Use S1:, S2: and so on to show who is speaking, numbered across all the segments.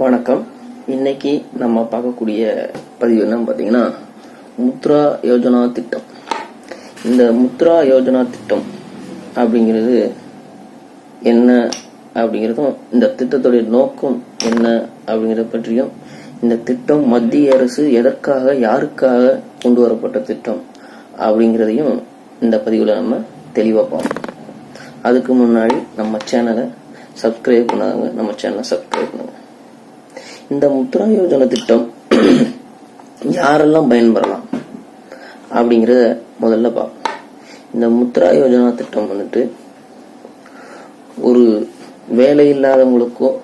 S1: வணக்கம். இன்னைக்கு நம்ம பார்க்கக்கூடிய பதிவு என்னன்னு பார்த்தீங்கன்னா முத்ரா யோஜனா திட்டம். இந்த முத்ரா யோஜனா திட்டம் அப்படிங்கிறது என்ன அப்படிங்கிறதும் இந்த திட்டத்துடைய நோக்கம் என்ன அப்படிங்கிறத பற்றியும் இந்த திட்டம் மத்திய அரசு எதற்காக யாருக்காக கொண்டு வரப்பட்ட திட்டம் அப்படிங்கிறதையும் இந்த பதிவில் நம்ம தெளிவாக பார்ப்போம். அதுக்கு முன்னாடி நம்ம சேனலை சப்ஸ்கிரைப் பண்ணாதவங்க நம்ம சேனலை சப்ஸ்கிரைப் இந்த முத்ரா யோஜனா திட்டம் யாரெல்லாம் பயன்பெறலாம் அப்படிங்கிறத முதல்ல பார்ப்போம். இந்த முத்ரா யோஜனா திட்டம் வந்துட்டு ஒரு வேலை இல்லாதவங்களுக்கும்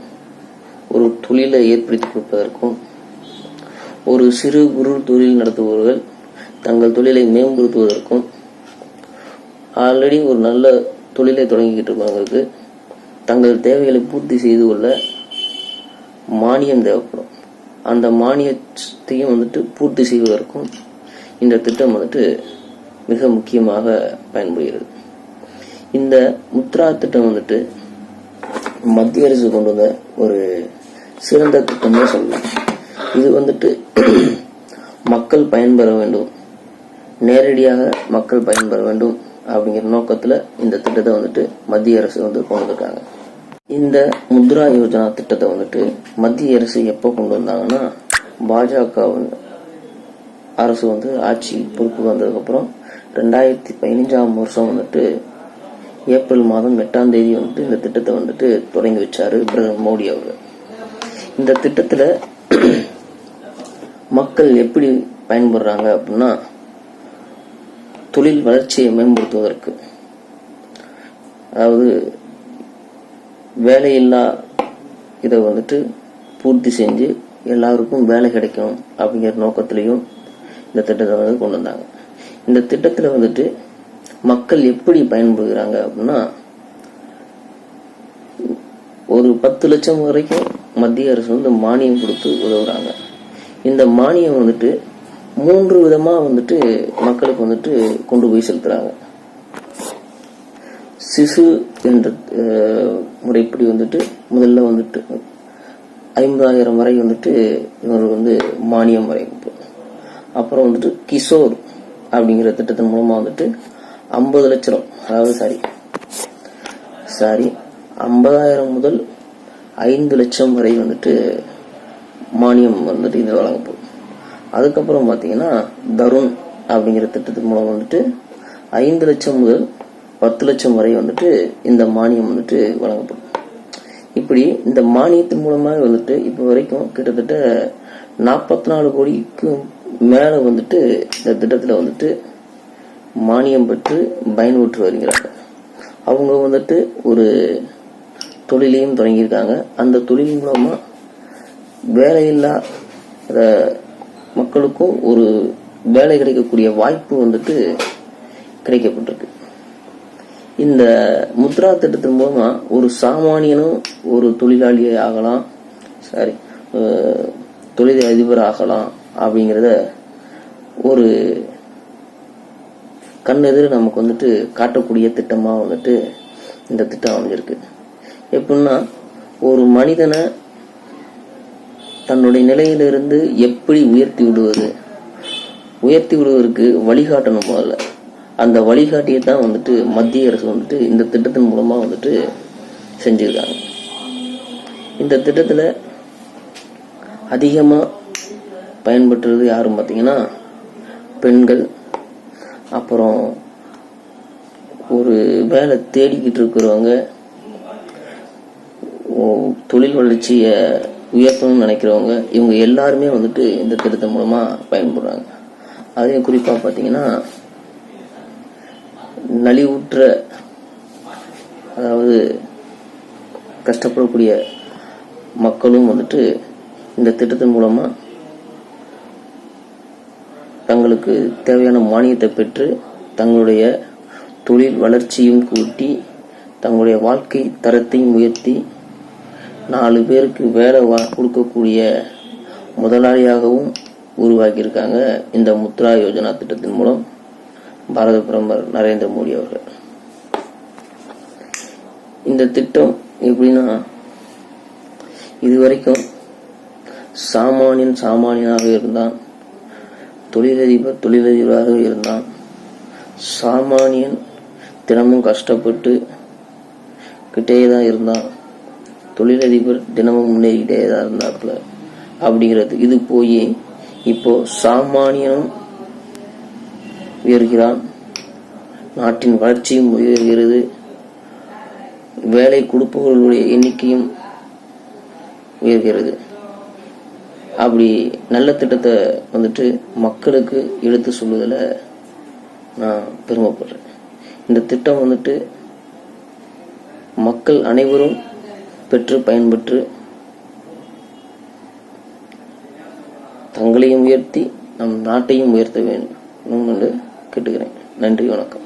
S1: ஒரு தொழிலை ஏற்படுத்தி கொடுப்பதற்கும் ஒரு சிறு குறு தொழில் நடத்துபவர்கள் தங்கள் தொழிலை மேம்படுத்துவதற்கும் ஆல்ரெடி ஒரு நல்ல தொழிலை தொடங்கிக்கிட்டு இருக்கவங்களுக்கு தங்கள் தேவைகளை பூர்த்தி செய்து கொள்ள மானியம் தேவைப்படும். அந்த மானியத்தையும் வந்துட்டு பூர்த்தி செய்வதற்கும் இந்த திட்டம் வந்துட்டு மிக முக்கியமாக பயன்படுகிறது. இந்த முத்ரா திட்டம் வந்துட்டு மத்திய அரசு கொண்டு வந்த ஒரு சிறந்த திட்டம்னு சொல்லலாம். இது வந்துட்டு மக்கள் பயன்பெற வேண்டும். நேரடியாக மக்கள் பயன்பெற வேண்டும் அப்படிங்கிற நோக்கத்துல இந்த திட்டத்தை வந்துட்டு மத்திய அரசு வந்து கொண்டு வந்திருக்காங்க இந்த முத்ரா யோஜனா திட்டத்தை வந்துட்டு மத்திய அரசு எப்போ கொண்டு வந்தாங்கன்னா பாஜக அரசு வந்து ஆட்சி பொறுப்பு வந்ததுக்கப்புறம் ரெண்டாயிரத்தி பதினஞ்சாம் வருஷம் வந்துட்டு ஏப்ரல் மாதம் எட்டாம் தேதி வந்துட்டு இந்த திட்டத்தை வந்துட்டு தொடங்கி வச்சாரு பிரதமர் மோடி அவர். இந்த திட்டத்தில் மக்கள் எப்படி பயன்படுறாங்க அப்படின்னா தொழில் வளர்ச்சியை மேம்படுத்துவதற்கு. அதாவது வேலையில்லா இதை வந்துட்டு பூர்த்தி செஞ்சு எல்லாருக்கும் வேலை கிடைக்கும் அப்படிங்கிற நோக்கத்திலையும் இந்த திட்டத்தை வந்து கொண்டு வந்தாங்க. இந்த திட்டத்தில் வந்துட்டு மக்கள் எப்படி பயன்படுகிறாங்க அப்படின்னா ஒரு பத்து லட்சம் வரைக்கும் மத்திய அரசு வந்து மானியம் கொடுத்து உதவுறாங்க. இந்த மானியம் வந்துட்டு மூன்று விதமாக வந்துட்டு மக்களுக்கு வந்துட்டு கொண்டு போய் செலுத்துறாங்க. சிசு என்ற முறைப்படி வந்துட்டு முதல்ல வந்துட்டு ஐம்பதாயிரம் வரை வந்துட்டு இவர் வந்து மானியம் வரைப்பு அப்புறம் வந்துட்டு கிஷோர் அப்படிங்கிற திட்டத்தின் மூலமா வந்துட்டு ஐம்பது லட்சம் அதாவது சாரி சாரி ஐம்பதாயிரம் முதல் ஐந்து லட்சம் வரை வந்துட்டு மானியம் வந்துட்டு இது வழங்கப்படும். அதுக்கப்புறம் பார்த்தீங்கன்னா தருண் அப்படிங்கிற திட்டத்தின் மூலம் வந்துட்டு ஐந்து லட்சம் முதல் பத்து லட்சம் வரை வந்துட்டு இந்த மானியம் வந்துட்டு வழங்கப்படும். இப்படி இந்த மானியத்தின் மூலமாக வந்துட்டு இப்போ வரைக்கும் கிட்டத்தட்ட நாற்பத்தி நாலு கோடிக்கும் மேலே வந்துட்டு இந்த திட்டத்தில் வந்துட்டு மானியம் பெற்று பயன்பெற்று வருகிறாங்க அவங்க வந்துட்டு ஒரு தொழிலையும் தொடங்கியிருக்காங்க. அந்த தொழில் மூலமாக வேலையில்லா மக்களுக்கும் ஒரு வேலை கிடைக்கக்கூடிய வாய்ப்பு வந்துட்டு கிடைக்கப்பட்டிருக்கு. இந்த முத்ரா திட்டத்தின் மூலமா ஒரு சாமானியனும் ஒரு தொழிலாளி ஆகலாம். சாரி தொழில் அதிபர் ஆகலாம் அப்படிங்கிறத ஒரு கண்ணெதிர் நமக்கு வந்துட்டு காட்டக்கூடிய திட்டமாக வந்துட்டு இந்த திட்டம் அமைஞ்சிருக்கு. எப்படின்னா ஒரு மனிதனை தன்னுடைய நிலையிலிருந்து எப்படி உயர்த்தி விடுவது? உயர்த்தி விடுவதற்கு வழிகாட்டணும் முதல்ல அந்த வழிகாட்டியை தான் வந்துட்டு மத்திய அரசு வந்துட்டு இந்த திட்டத்தின் மூலமாக வந்துட்டு செஞ்சுருக்காங்க. இந்த திட்டத்தில் அதிகமாக பயன்பெற்றது யாரும் பார்த்தீங்கன்னா பெண்கள். அப்புறம் ஒரு வேலை தேடிக்கிட்டு இருக்கிறவங்க தொழில் வளர்ச்சியை உயர்த்தணும்னு நினைக்கிறவங்க இவங்க எல்லாருமே வந்துட்டு இந்த திட்டத்தின் மூலமாக பயன்படுறாங்க. அதையும் குறிப்பாக பார்த்தீங்கன்னா நலிவுற்ற அதாவது கஷ்டப்படக்கூடிய மக்களும் வந்துட்டு இந்த திட்டத்தின் மூலமா தங்களுக்கு தேவையான மானியத்தை பெற்று தங்களுடைய தொழில் வளர்ச்சியும் கூட்டி தங்களுடைய வாழ்க்கை தரத்தையும் உயர்த்தி நாலு பேருக்கு வேலை வா- கொடுக்கக்கூடிய முதலாளியாகவும் உருவாக்கியிருக்காங்க இந்த முத்ரா யோஜனா திட்டத்தின் மூலம். பாரத பிரதமர் நரேந்திர மோடி அவர்கள். இந்த திட்டம் எப்படின்னா இது வரைக்கும் சாமானியன் சாமானியனாக இருந்தான் தொழிலதிபர் தொழிலதிபராக இருந்தான். சாமானியன் தினமும் கஷ்டப்பட்டு கிட்டே தான் இருந்தான். தொழிலதிபர் தினமும் முன்னேறிக்கிட்டே தான் இருந்தாப்புல. அப்படிங்கிறது இது போய் இப்போ சாமானியனும் உயர்கிறான். நாட்டின் வளர்ச்சியும் உயர்கிறது. வேலை கொடுப்பவர்களுடைய எண்ணிக்கையும் உயர்கிறது. அப்படி நல்ல திட்டத்தை வந்துட்டு மக்களுக்கு எடுத்து சொல்லுதல நான் பெருமைப்படுறேன். இந்த திட்டம் வந்துட்டு மக்கள் அனைவரும் பெற்று பயன்பெற்று தங்களையும் உயர்த்தி நம் நாட்டையும் உயர்த்த வேண்டும். என்று கேட்டுக்கிறேன். நன்றி வணக்கம்.